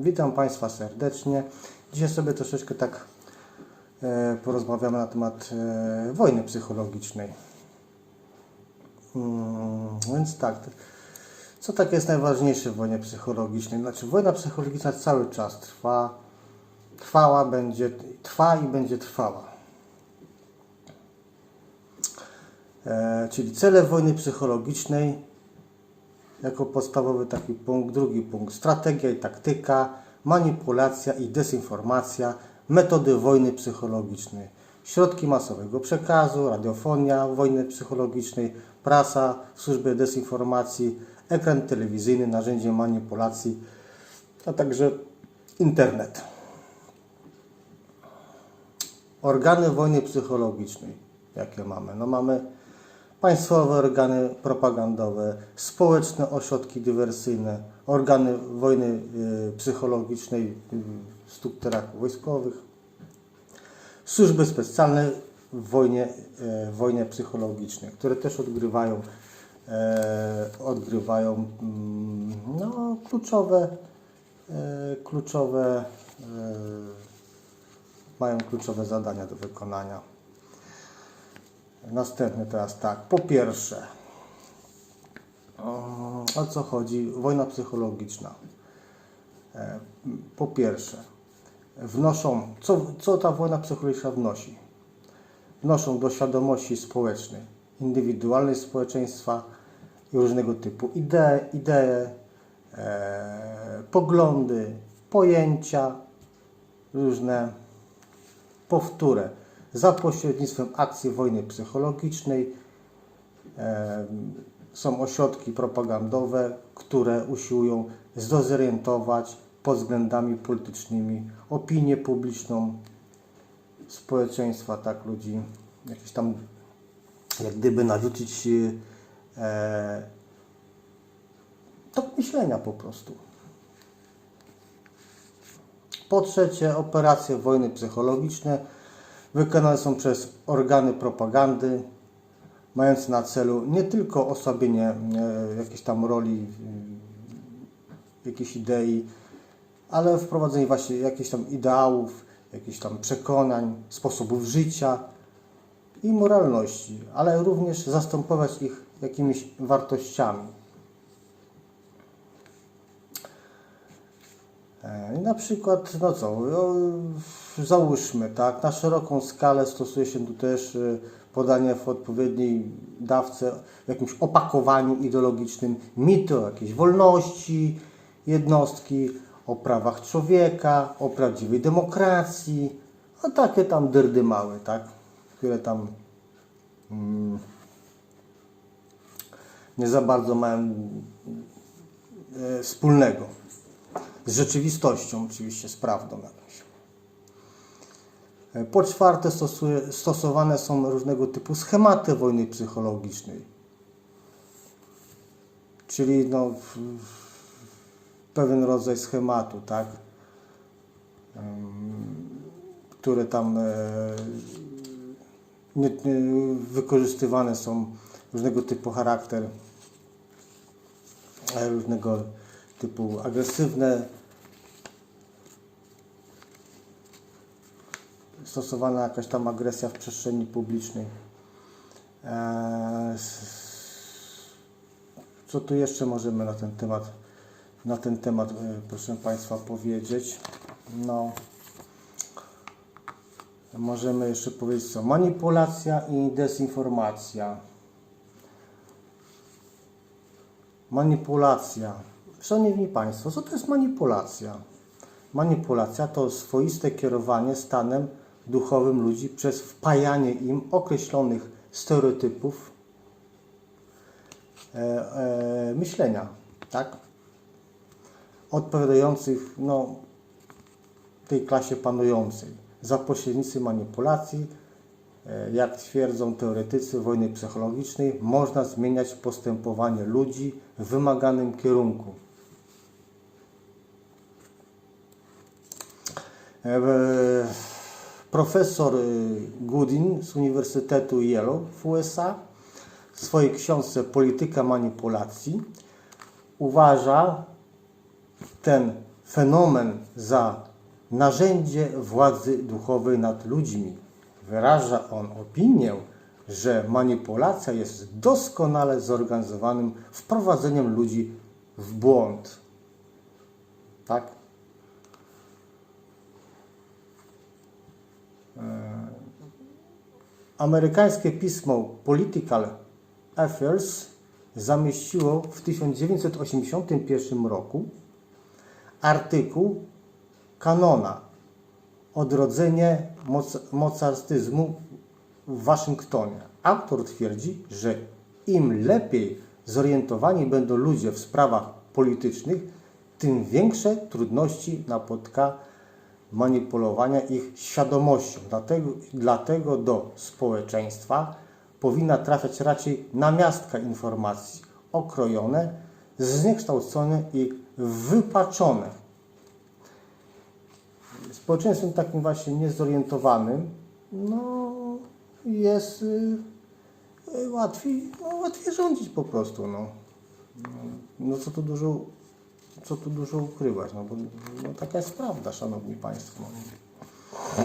Witam Państwa serdecznie. Dzisiaj sobie troszeczkę tak e, porozmawiamy na temat e, wojny psychologicznej. Mm, więc tak, co tak jest najważniejsze w wojnie psychologicznej? Znaczy, wojna psychologiczna cały czas trwa, trwała, będzie, trwa i będzie trwała. E, czyli cele wojny psychologicznej jako podstawowy taki punkt. Drugi punkt strategia i taktyka, manipulacja i dezinformacja, metody wojny psychologicznej, środki masowego przekazu, radiofonia wojny psychologicznej, prasa w służbie dezinformacji, ekran telewizyjny, narzędzie manipulacji, a także internet. Organy wojny psychologicznej, jakie mamy? No mamy państwowe organy propagandowe, społeczne ośrodki dywersyjne, organy wojny y, psychologicznej w strukturach wojskowych, służby specjalne w wojnie, y, w wojnie psychologicznej, które też odgrywają, e, odgrywają mm, no, kluczowe, e, kluczowe e, mają kluczowe zadania do wykonania. Następny teraz tak. Po pierwsze, o co chodzi? Wojna psychologiczna. E, Po pierwsze, wnoszą, co, co ta wojna psychologiczna wnosi? Wnoszą do świadomości społecznej, indywidualnej społeczeństwa i różnego typu idee, idee e, poglądy, pojęcia, różne powtórę za pośrednictwem akcji wojny psychologicznej. Są ośrodki propagandowe, które usiłują zdezorientować pod względami politycznymi opinię publiczną społeczeństwa, tak ludzi, jakieś tam jak gdyby narzucić e, myślenia po prostu. Po trzecie, operacje wojny psychologiczne wykonane są przez organy propagandy, mające na celu nie tylko osłabienie e, jakiejś tam roli, e, jakiejś idei, ale wprowadzenie właśnie jakichś tam ideałów, jakichś tam przekonań, sposobów życia i moralności, ale również zastępować ich jakimiś wartościami. E, I na przykład, no co, no, załóżmy, tak, na szeroką skalę stosuje się tu też y, podanie w odpowiedniej dawce, w jakimś opakowaniu ideologicznym mity o jakiejś wolności jednostki, o prawach człowieka, o prawdziwej demokracji, a takie tam dyrdy małe, tak, które tam mm, nie za bardzo mają e, wspólnego z rzeczywistością, oczywiście z prawdą jakąś. E, Po czwarte, stosowane są różnego typu schematy wojny psychologicznej. Czyli no, pewien rodzaj schematu, tak? Które tam e, wykorzystywane są różnego typu charakter, e, różnego typu agresywne, stosowana jakaś tam agresja w przestrzeni publicznej. S- Co tu jeszcze możemy na ten temat, na ten temat, e, proszę Państwa, powiedzieć? No, możemy jeszcze powiedzieć co? Manipulacja i dezinformacja. Manipulacja. Szanowni Państwo, co to jest manipulacja? Manipulacja to swoiste kierowanie stanem duchowym ludzi przez wpajanie im określonych stereotypów e, e, myślenia, tak? Odpowiadających no, tej klasie panującej za pośrednictwem manipulacji, e, jak twierdzą teoretycy wojny psychologicznej, można zmieniać postępowanie ludzi w wymaganym kierunku. Profesor y, Goodin z Uniwersytetu Yale w USA w swojej książce Polityka manipulacji uważa ten fenomen za narzędzie władzy duchowej nad ludźmi. Wyraża on opinię, że manipulacja jest doskonale zorganizowanym wprowadzeniem ludzi w błąd. Tak? Amerykańskie pismo Political Affairs zamieściło w 1981 roku artykuł Kanona Odrodzenie moc, mocarstyzmu w Waszyngtonie. Autor twierdzi, że im lepiej zorientowani będą ludzie w sprawach politycznych, tym większe trudności napotka manipulowania ich świadomością. Dlatego, dlatego do społeczeństwa powinna trafiać raczej namiastka informacji, okrojone, zniekształcone i wypaczone. Społeczeństwem takim właśnie niezorientowanym no, jest y, y, łatwiej, no, łatwiej rządzić po prostu. No. No, no co tu dużo co tu dużo ukrywać, no bo no, taka jest prawda, Szanowni Państwo. No.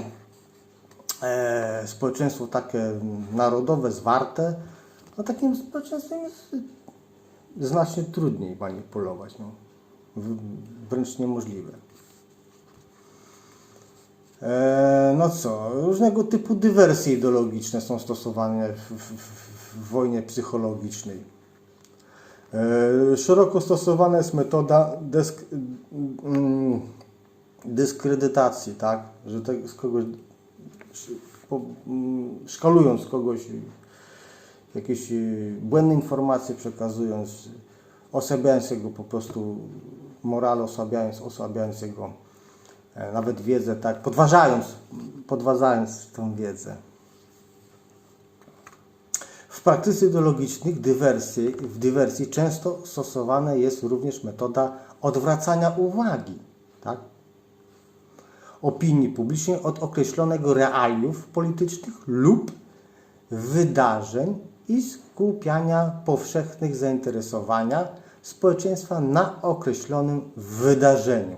E, społeczeństwo takie narodowe, zwarte, no takim społeczeństwem jest znacznie trudniej manipulować, no. Wręcz niemożliwe. E, no co, różnego typu dywersje ideologiczne są stosowane w, w, w wojnie psychologicznej. E, Szeroko stosowana jest metoda desk, mm, dyskredytacji, tak? Że z kogoś, mm, szkalując kogoś, jakieś y, błędne informacje przekazując, osłabiając jego po prostu morale, osłabiając, osłabiając jego e, nawet wiedzę, tak? Podważając, podważając tę wiedzę. Praktyce ideologicznych dywersji, w dywersji często stosowana jest również metoda odwracania uwagi tak? opinii publicznej od określonego realiów politycznych lub wydarzeń i skupiania powszechnych zainteresowania społeczeństwa na określonym wydarzeniu,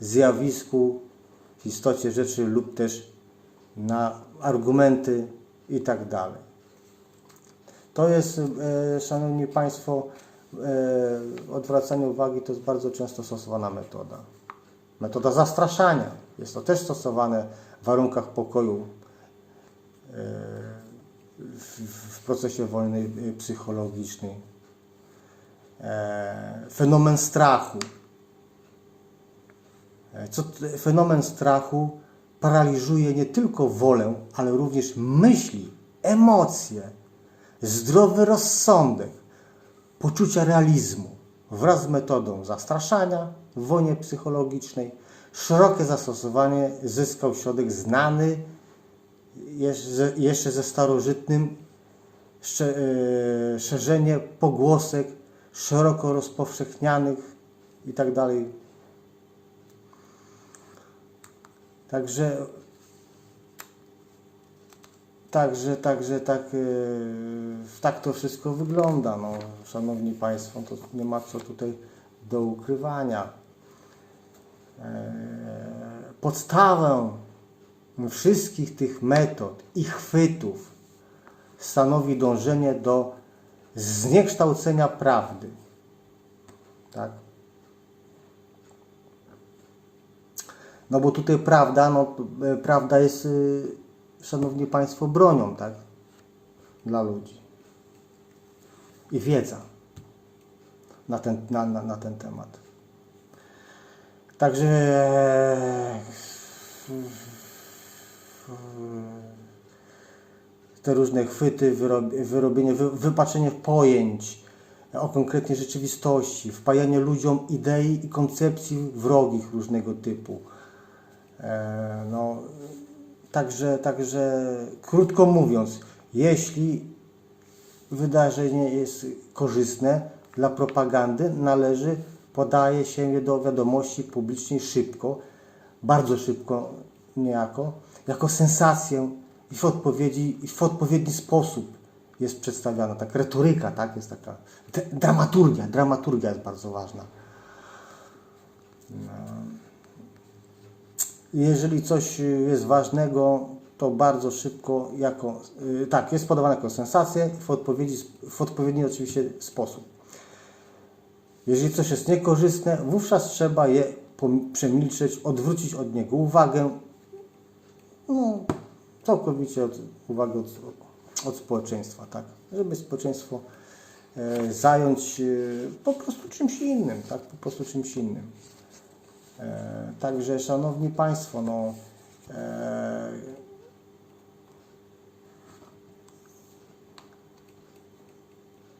zjawisku, w istocie rzeczy lub też na argumenty i tak. To jest, e, Szanowni Państwo, e, odwracanie uwagi to jest bardzo często stosowana metoda. Metoda zastraszania. Jest to też stosowane w warunkach pokoju e, w, procesie wojny psychologicznej. Fenomen strachu. Co, fenomen strachu paraliżuje nie tylko wolę, ale również myśli, emocje, zdrowy rozsądek, poczucia realizmu wraz z metodą zastraszania wojnie psychologicznej. Szerokie zastosowanie zyskał środek znany jeszcze, ze starożytnym e, szerzenie pogłosek szeroko rozpowszechnianych i tak dalej. Także Także, także tak, yy, tak to wszystko wygląda. No, szanowni Państwo, to nie ma co tutaj do ukrywania. E, Podstawę wszystkich tych metod i chwytów stanowi dążenie do zniekształcenia prawdy. Tak? No bo tutaj prawda, no, e, prawda jest, szanowni państwo, bronią, tak? Dla ludzi. I wiedza na ten, na, na, na ten temat. Także te różne chwyty, wyrob- wyrobienie, wy, wypaczenie pojęć o konkretnej rzeczywistości, wpajanie ludziom idei i koncepcji wrogich różnego typu. E, no, także, także krótko mówiąc, jeśli wydarzenie jest korzystne dla propagandy, należy, podaje się je do wiadomości publicznej szybko, bardzo szybko niejako, jako sensację i w, odpowiedzi, i w odpowiedni sposób jest przedstawiana. Tak, retoryka, tak, jest taka, dramaturgia, dramaturgia jest bardzo ważna. No. Jeżeli coś y, jest ważnego, to bardzo szybko jako, y, tak, jest podawane jako sensację w, odpowiedzi, w odpowiedni oczywiście sposób. Jeżeli coś jest niekorzystne, wówczas trzeba je przemilczeć, odwrócić od niego uwagę, no, całkowicie od, uwagę od, od społeczeństwa, tak, żeby społeczeństwo e, zająć e, po prostu czymś innym, tak, po prostu czymś innym. E, Także, Szanowni Państwo, no, e,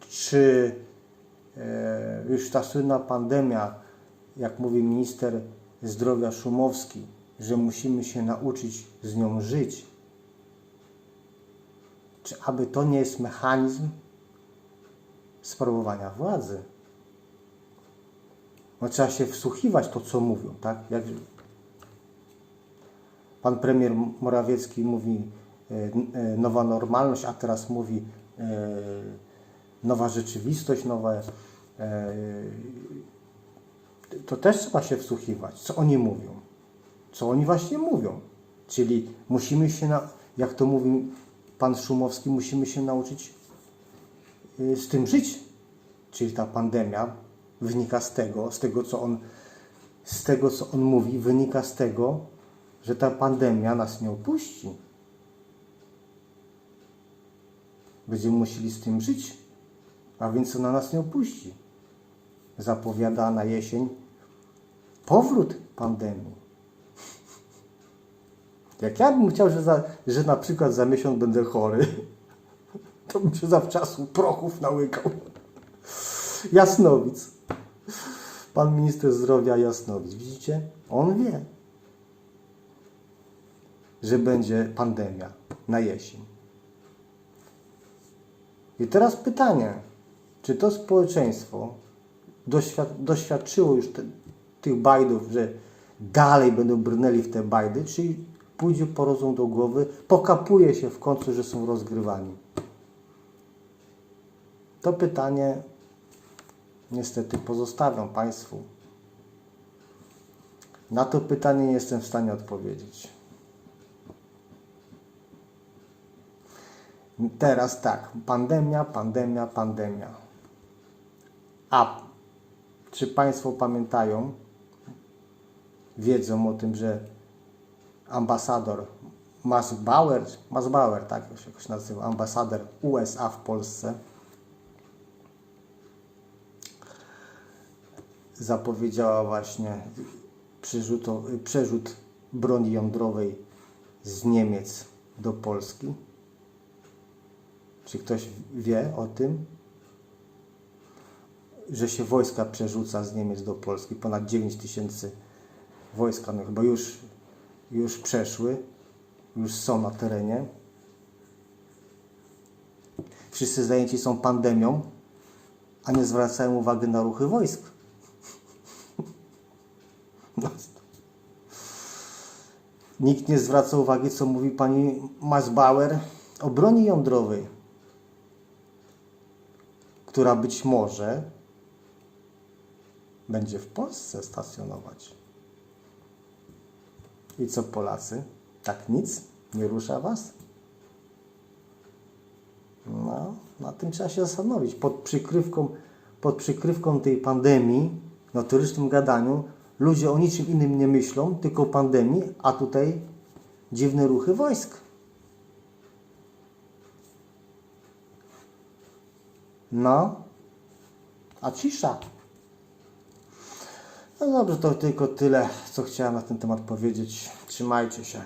czy e, już ta słynna pandemia, jak mówi minister zdrowia Szumowski, że musimy się nauczyć z nią żyć, czy aby to nie jest mechanizm sprawowania władzy? No, trzeba się wsłuchiwać to, co mówią, tak? Jak pan premier Morawiecki mówi e, e, nowa normalność, a teraz mówi e, nowa rzeczywistość, nowe. To też trzeba się wsłuchiwać, co oni mówią. Co oni właśnie mówią. Czyli musimy się, na, jak to mówi pan Szumowski, musimy się nauczyć z tym żyć. Czyli ta pandemia wynika z tego, z tego co on, z tego co on mówi, wynika z tego, że ta pandemia nas nie opuści. Będziemy musieli z tym żyć, a więc ona nas nie opuści. Zapowiada na jesień powrót pandemii. Jak ja bym chciał, że, za, że na przykład za miesiąc będę chory, to bym się zawczasu prochów nałykał. Jasnowic. Pan minister zdrowia Jasnowic. Widzicie? On wie, że będzie pandemia na jesień. I teraz pytanie, czy to społeczeństwo doświad doświadczyło już te, tych bajdów, że dalej będą brnęli w te bajdy, czy pójdzie po rozum do głowy, pokapuje się w końcu, że są rozgrywani? To pytanie niestety pozostawiam Państwu. Na to pytanie nie jestem w stanie odpowiedzieć. Teraz tak, pandemia, pandemia, pandemia. A czy Państwo pamiętają, wiedzą o tym, że ambasador Masbauer, Masbauer, tak się jakoś nazywa, ambasador USA w Polsce, zapowiedziała właśnie przerzuto, przerzut broni jądrowej z Niemiec do Polski. Czy ktoś wie o tym? Że się wojska przerzuca z Niemiec do Polski. Ponad 9 tysięcy wojska, no chyba już, już przeszły, już są na terenie. Wszyscy zajęci są pandemią, a nie zwracają uwagi na ruchy wojsk. Nikt nie zwraca uwagi, co mówi pani Masbauer o broni jądrowej, która być może będzie w Polsce stacjonować. I co Polacy? Tak nic? Nie rusza was? No, na tym trzeba się zastanowić. Pod przykrywką, pod przykrywką tej pandemii, notorycznym gadaniu, ludzie o niczym innym nie myślą, tylko o pandemii, a tutaj dziwne ruchy wojsk. No, a cisza. No dobrze, to tylko tyle, co chciałem na ten temat powiedzieć. Trzymajcie się.